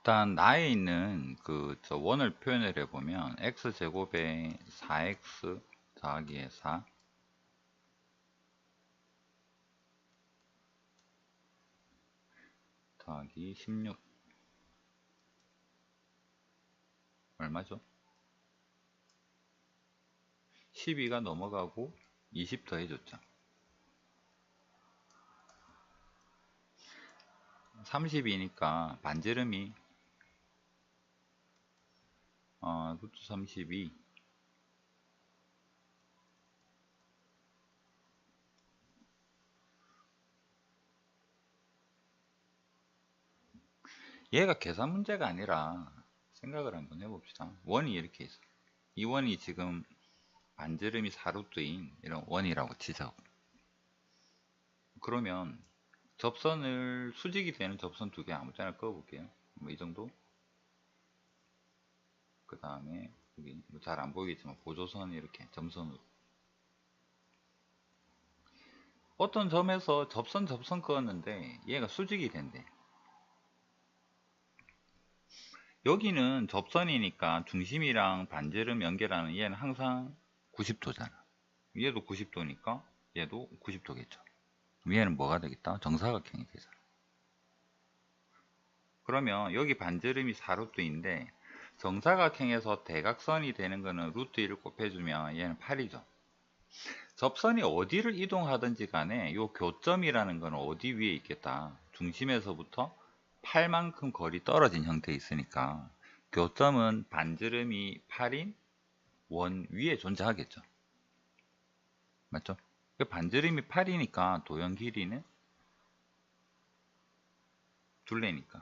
일단 나에 있는 그 저 원을 표현을 해보면 x제곱에 4x 더하기 4 더하기 16 얼마죠? 12가 넘어가고 20 더해줬죠. 30이니까 반지름이 어, 루트 32 얘가 계산 문제가 아니라 생각을 한번 해봅시다. 원이 이렇게 있어. 이 원이 지금 반지름이 4루트인 이런 원이라고 치자고. 그러면 접선을 수직이 되는 접선 두 개 아무 때나 꺼볼게요. 뭐 이 정도. 그 다음에 여기 뭐잘안 보이겠지만 보조선 이렇게 점선으로. 어떤 점에서 접선 접선 그었는데 얘가 수직이 된대. 여기는 접선이니까 중심이랑 반지름 연결하는 얘는 항상 90도잖아. 얘도 90도니까 얘도 90도겠죠. 위에는 뭐가 되겠다? 정사각형이 되잖아. 그러면 여기 반지름이 4루트인데 정사각형에서 대각선이 되는 거는 루트 1을 곱해주면 얘는 8이죠. 접선이 어디를 이동하든지 간에 이 교점이라는 건 어디 위에 있겠다. 중심에서부터 8만큼 거리 떨어진 형태에 있으니까 교점은 반지름이 8인 원 위에 존재하겠죠. 맞죠? 반지름이 8이니까 도형 길이는 둘레니까